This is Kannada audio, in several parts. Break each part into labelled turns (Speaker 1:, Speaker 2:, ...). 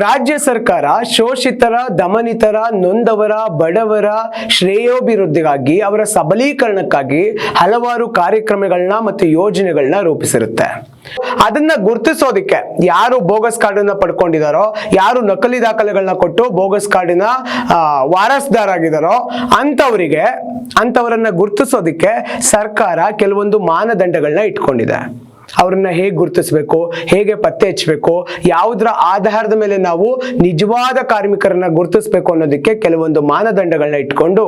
Speaker 1: ರಾಜ್ಯ ಸರ್ಕಾರ ಶೋಷಿತರ, ದಮನಿತರ, ನೊಂದವರ, ಬಡವರ ಶ್ರೇಯೋಭಿವೃದ್ಧಿಗಾಗಿ ಅವರ ಸಬಲೀಕರಣಕ್ಕಾಗಿ ಹಲವಾರು ಕಾರ್ಯಕ್ರಮಗಳನ್ನ ಮತ್ತು ಯೋಜನೆಗಳನ್ನ ರೂಪಿಸಿರುತ್ತೆ. ಅದನ್ನ ಗುರುತಿಸೋದಿಕ್ಕೆ ಯಾರು ಬೋಗಸ್ ಕಾರ್ಡನ್ನ ಪಡ್ಕೊಂಡಿದಾರೋ, ಯಾರು ನಕಲಿ ದಾಖಲೆಗಳನ್ನ ಕೊಟ್ಟು ಬೋಗಸ್ ಕಾರ್ಡಿನ ವಾರಸ್ದಾರಾಗಿದಾರೋ ಅಂಥವರಿಗೆ, ಅಂಥವರನ್ನ ಗುರುತಿಸೋದಿಕ್ಕೆ ಸರ್ಕಾರ ಕೆಲವೊಂದು ಮಾನದಂಡಗಳನ್ನ ಇಟ್ಕೊಂಡಿದೆ. ಅವ್ರನ್ನ ಹೇಗೆ ಗುರುತಿಸಬೇಕು, ಹೇಗೆ ಪತ್ತೆ ಹಚ್ಚಬೇಕು ಯಾವುದರ ಆಧಾರದ ಮೇಲೆ ನಾವು ನಿಜವಾದ ಕಾರ್ಮಿಕರನ್ನ ಗುರುತಿಸಬೇಕು ಅನ್ನೋದಕ್ಕೆ ಕೆಲವೊಂದು ಮಾನದಂಡಗಳನ್ನ ಇಟ್ಕೊಂಡು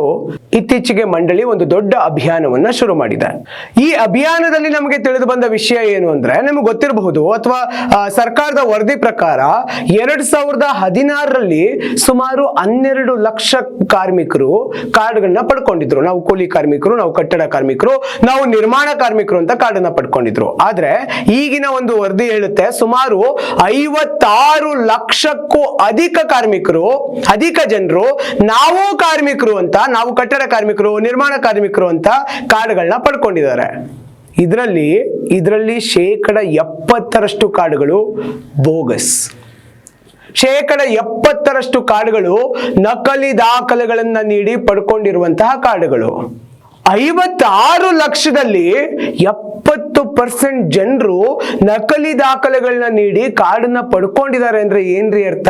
Speaker 1: ಇತ್ತೀಚೆಗೆ ಮಂಡಳಿ ಒಂದು ದೊಡ್ಡ ಅಭಿಯಾನವನ್ನ ಶುರು ಮಾಡಿದೆ. ಈ ಅಭಿಯಾನದಲ್ಲಿ ನಮಗೆ ತಿಳಿದು ಬಂದ ವಿಷಯ ಏನು ಅಂದ್ರೆ, ನಮಗೆ ಗೊತ್ತಿರಬಹುದು ಅಥವಾ ಸರ್ಕಾರದ ವರದಿ ಪ್ರಕಾರ ಎರಡ್ ಸಾವಿರದ ಹದಿನಾರರಲ್ಲಿ ಸುಮಾರು ಹನ್ನೆರಡು ಲಕ್ಷ ಕಾರ್ಮಿಕರು ಕಾರ್ಡ್ಗಳನ್ನ ಪಡ್ಕೊಂಡಿದ್ರು. ನಾವು ಕೂಲಿ ಕಾರ್ಮಿಕರು, ನಾವು ಕಟ್ಟಡ ಕಾರ್ಮಿಕರು, ನಾವು ನಿರ್ಮಾಣ ಕಾರ್ಮಿಕರು ಅಂತ ಕಾರ್ಡನ್ನ ಪಡ್ಕೊಂಡಿದ್ರು. ಆದ್ರೆ ಈಗಿನ ಒಂದು ವರದಿ ಹೇಳುತ್ತೆ, ಸುಮಾರು ಐವತ್ತಾರು ಲಕ್ಷಕ್ಕೂ ಅಧಿಕ ಕಾರ್ಮಿಕರು, ಅಧಿಕ ಜನರು, ನಾವು ಕಾರ್ಮಿಕರು ಅಂತ, ನಾವು ಕಟ್ಟಡ ಕಾರ್ಮಿಕರು, ನಿರ್ಮಾಣ ಕಾರ್ಮಿಕರು ಅಂತ ಕಾರ್ಡ್ಗಳನ್ನ ಪಡ್ಕೊಂಡಿದ್ದಾರೆ. ಇದರಲ್ಲಿ ಇದರಲ್ಲಿ ಶೇಕಡ ಎಪ್ಪತ್ತರಷ್ಟು ಕಾರ್ಡ್ಗಳು ಬೋಗಸ್. ಶೇಕಡ ಎಪ್ಪತ್ತರಷ್ಟು ಕಾರ್ಡ್ಗಳು ನಕಲಿ ದಾಖಲೆಗಳನ್ನ ನೀಡಿ ಪಡ್ಕೊಂಡಿರುವಂತಹ ಕಾರ್ಡ್ಗಳು. ಐವತ್ತಾರು ಲಕ್ಷದಲ್ಲಿ ಎಪ್ಪತ್ತು ಪರ್ಸೆಂಟ್ ಜನರು ನಕಲಿ ದಾಖಲೆಗಳನ್ನ ನೀಡಿ ಕಾರ್ಡನ್ನ ಪಡ್ಕೊಂಡಿದ್ದಾರೆ ಅಂದ್ರೆ ಏನ್ರಿ ಅರ್ಥ?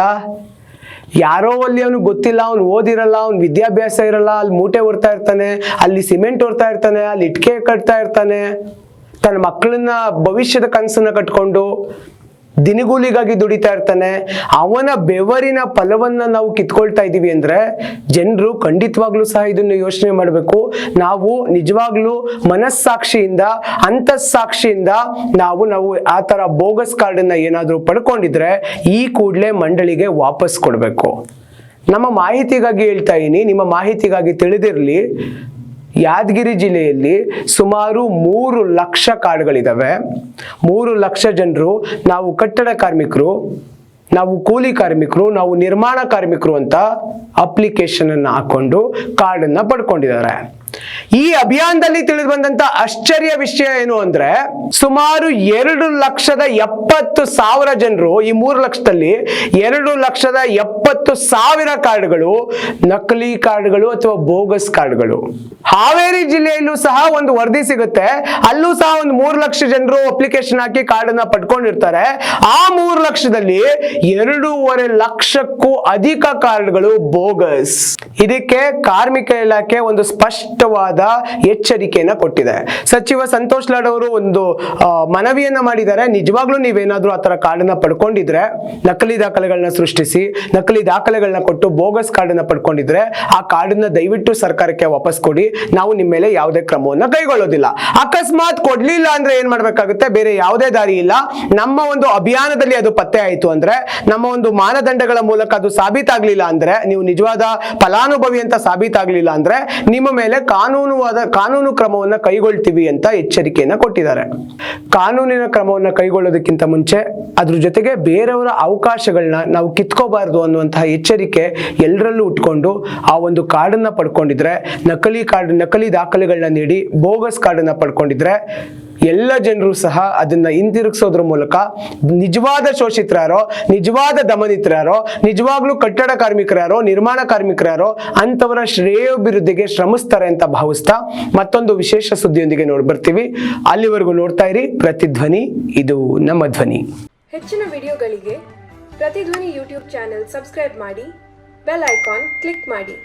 Speaker 1: ಯಾರೋ ಅಲ್ಲಿ ಅವನು ಗೊತ್ತಿಲ್ಲ, ಅವ್ನು ಓದಿರಲ್ಲ, ಅವ್ನು ವಿದ್ಯಾಭ್ಯಾಸ ಇರಲ್ಲ, ಅಲ್ಲಿ ಮೂಟೆ ಹೊರ್ತಾ ಇರ್ತಾನೆ, ಅಲ್ಲಿ ಸಿಮೆಂಟ್ ಹೊರ್ತಾ ಇರ್ತಾನೆ, ಅಲ್ಲಿ ಇಟ್ಕೆ ಕಟ್ತಾ ಇರ್ತಾನೆ. ತನ್ನ ಮಕ್ಕಳನ್ನ ಭವಿಷ್ಯದ ಕನಸನ್ನ ಕಟ್ಕೊಂಡು ದಿನಗೂಲಿಗಾಗಿ ದುಡಿತಾ ಇರ್ತಾನೆ. ಅವನ ಬೆವರಿನ ಫಲವನ್ನ ನಾವು ಕಿತ್ಕೊಳ್ತಾ ಇದ್ದೀವಿ ಅಂದ್ರೆ ಜನರು ಖಂಡಿತವಾಗ್ಲೂ ಸಹ ಇದನ್ನು ಯೋಚನೆ ಮಾಡಬೇಕು. ನಾವು ನಿಜವಾಗ್ಲೂ ಮನಸ್ಸಾಕ್ಷಿಯಿಂದ, ಅಂತಸ್ಸಾಕ್ಷಿಯಿಂದ ನಾವು ನಾವು ಆ ತರ ಬೋಗಸ್ ಕಾರ್ಡನ್ನ ಏನಾದರೂ ಪಡ್ಕೊಂಡಿದ್ರೆ ಈ ಕೂಡಲೇ ಮಂಡಳಿಗೆ ವಾಪಸ್ ಕೊಡಬೇಕು. ನಮ್ಮ ಮಾಹಿತಿಗಾಗಿ ಹೇಳ್ತಾ ಇದೀನಿ, ನಿಮ್ಮ ಮಾಹಿತಿಗಾಗಿ ತಿಳಿದಿರಲಿ. ಯಾದಗಿರಿ ಜಿಲ್ಲೆಯಲ್ಲಿ ಸುಮಾರು ಮೂರು ಲಕ್ಷ ಕಾರ್ಡ್ಗಳಿದ್ದಾವೆ ಮೂರು ಲಕ್ಷ ಜನರು ನಾವು ಕಟ್ಟಡ ಕಾರ್ಮಿಕರು, ನಾವು ಕೂಲಿ ಕಾರ್ಮಿಕರು, ನಾವು ನಿರ್ಮಾಣ ಕಾರ್ಮಿಕರು ಅಂತ ಅಪ್ಲಿಕೇಶನ್ ಅನ್ನು ಹಾಕೊಂಡು ಕಾರ್ಡನ್ನು ಪಡ್ಕೊಂಡಿದ್ದಾರೆ. ಈ ಅಭಿಯಾನದಲ್ಲಿ ತಿಳಿದು ಬಂದಂತ ಆಶ್ಚರ್ಯ ವಿಷಯ ಏನು ಅಂದ್ರೆ ಸುಮಾರು ಎರಡು ಲಕ್ಷದ ಎಪ್ಪತ್ತು ಸಾವಿರ ಜನರು ಈ ಮೂರು ಲಕ್ಷದಲ್ಲಿ ಎರಡು ಲಕ್ಷದ ಎಪ್ಪತ್ತು ಸಾವಿರ ಕಾರ್ಡ್ಗಳು, ನಕಲಿ ಕಾರ್ಡ್ಗಳು ಅಥವಾ ಬೋಗಸ್ ಕಾರ್ಡ್ಗಳು. ಹಾವೇರಿ ಜಿಲ್ಲೆಯಲ್ಲೂ ಸಹ ಒಂದು ವರದಿ ಸಿಗುತ್ತೆ. ಅಲ್ಲೂ ಸಹ ಒಂದು ಮೂರು ಲಕ್ಷ ಜನರು ಅಪ್ಲಿಕೇಶನ್ ಹಾಕಿ ಕಾರ್ಡನ್ನ ಪಡ್ಕೊಂಡಿರ್ತಾರೆ. ಆ ಮೂರು ಲಕ್ಷದಲ್ಲಿ ಎರಡೂವರೆ ಲಕ್ಷಕ್ಕೂ ಅಧಿಕ ಕಾರ್ಡ್ಗಳು ಬೋಗಸ್. ಇದಕ್ಕೆ ಕಾರ್ಮಿಕ ಇಲಾಖೆ ಒಂದು ಸ್ಪಷ್ಟವಾದ ಎಚ್ಚರಿಕೆಯನ್ನ ಕೊಟ್ಟಿದೆ. ಸಚಿವ ಸಂತೋಷ್ ಲಾಡ್ ಅವರು ಒಂದು ಮನವಿಯನ್ನು ಮಾಡಿದ್ದಾರೆ. ನಿಜವಾಗ್ಲೂ ನೀವೇನಾದ್ರೂ ಆ ತರ ಕಾರ್ಡನ್ನ ಪಡ್ಕೊಂಡಿದ್ರೆ, ನಕಲಿ ದಾಖಲೆಗಳನ್ನ ಸೃಷ್ಟಿಸಿ, ನಕಲಿ ದಾಖಲೆಗಳನ್ನ ಕೊಟ್ಟು ಬೋಗಸ್ ಕಾರ್ಡನ್ನ ಪಡ್ಕೊಂಡಿದ್ರೆ, ಆ ಕಾರ್ಡನ್ನ ದಯವಿಟ್ಟು ಸರ್ಕಾರಕ್ಕೆ ವಾಪಸ್ ಕೊಡಿ. ನಾವು ನಿಮ್ಮ ಮೇಲೆ ಯಾವುದೇ ಕ್ರಮವನ್ನ ಕೈಗೊಳ್ಳೋದಿಲ್ಲ. ಅಕಸ್ಮಾತ್ ಕೊಡ್ಲಿಲ್ಲ ಅಂದ್ರೆ ಏನ್ ಮಾಡ್ಬೇಕಾಗುತ್ತೆ? ಬೇರೆ ಯಾವುದೇ ದಾರಿ ಇಲ್ಲ. ನಮ್ಮ ಒಂದು ಅಭಿಯಾನದಲ್ಲಿ ಅದು ಪತ್ತೆ ಆಯಿತು ಅಂದ್ರೆ, ನಮ್ಮ ಒಂದು ಮಾನದಂಡಗಳ ಮೂಲಕ ಅದು ಸಾಬೀತಾಗ್ಲಿಲ್ಲ ಅಂದ್ರೆ, ನೀವು ನಿಜವಾದ ಫಲಾನುಭವಿ ಅಂತ ಸಾಬೀತಾಗಲಿಲ್ಲ ಅಂದ್ರೆ ನಿಮ್ಮ ಮೇಲೆ ಕಾನೂನುವಾದ, ಕಾನೂನು ಕ್ರಮವನ್ನ ಕೈಗೊಳ್ತೀವಿ ಅಂತ ಎಚ್ಚರಿಕೆಯನ್ನ ಕೊಟ್ಟಿದ್ದಾರೆ. ಕಾನೂನಿನ ಕ್ರಮವನ್ನ ಕೈಗೊಳ್ಳೋದಕ್ಕಿಂತ ಮುಂಚೆ ಅದ್ರ ಜೊತೆಗೆ ಬೇರೆಯವರ ಅವಕಾಶಗಳನ್ನ ನಾವು ಕಿತ್ಕೋಬಾರ್ದು ಅನ್ನುವಂತಹ ಎಚ್ಚರಿಕೆ ಎಲ್ಲರಲ್ಲೂ ಉಟ್ಕೊಂಡು ಆ ಒಂದು ಕಾರ್ಡನ್ನ ಪಡ್ಕೊಂಡಿದ್ರೆ, ನಕಲಿ ಕಾರ್ಡ್, ನಕಲಿ ದಾಖಲೆಗಳನ್ನ ನೀಡಿ ಬೋಗಸ್ ಕಾರ್ಡನ್ನ ಪಡ್ಕೊಂಡಿದ್ರೆ ಎಲ್ಲ ಜನರು ಸಹ ಅದನ್ನ ಹಿಂದಿರುಗಿಸೋದ್ರ ಮೂಲಕ ನಿಜವಾದ ಶೋಷಿತರಾರೋ, ನಿಜವಾದ ದಮನಿತರಾರೋ, ನಿಜವಾಗ್ಲೂ ಕಟ್ಟಡ ಕಾರ್ಮಿಕರಾರೋ, ನಿರ್ಮಾಣ ಕಾರ್ಮಿಕರಾರೋ ಅಂಥವರ ಶ್ರೇಯೋಭಿವೃದ್ಧಿಗೆ ಶ್ರಮಿಸ್ತಾರೆ ಅಂತ ಭಾವಿಸ್ತಾ ಮತ್ತೊಂದು ವಿಶೇಷ ಸುದ್ದಿಯೊಂದಿಗೆ ನೋಡಿ ಬರ್ತೀವಿ. ಅಲ್ಲಿವರೆಗೂ ನೋಡ್ತಾ ಇರಿ. ಪ್ರತಿಧ್ವನಿ ಇದು ನಮ್ಮ ಧ್ವನಿ.
Speaker 2: ಹೆಚ್ಚಿನ ವಿಡಿಯೋಗಳಿಗೆ ಪ್ರತಿಧ್ವನಿ ಯೂಟ್ಯೂಬ್ ಚಾನೆಲ್ ಸಬ್ಸ್ಕ್ರೈಬ್ ಮಾಡಿ, ಬೆಲ್ ಐಕಾನ್ ಕ್ಲಿಕ್ ಮಾಡಿ.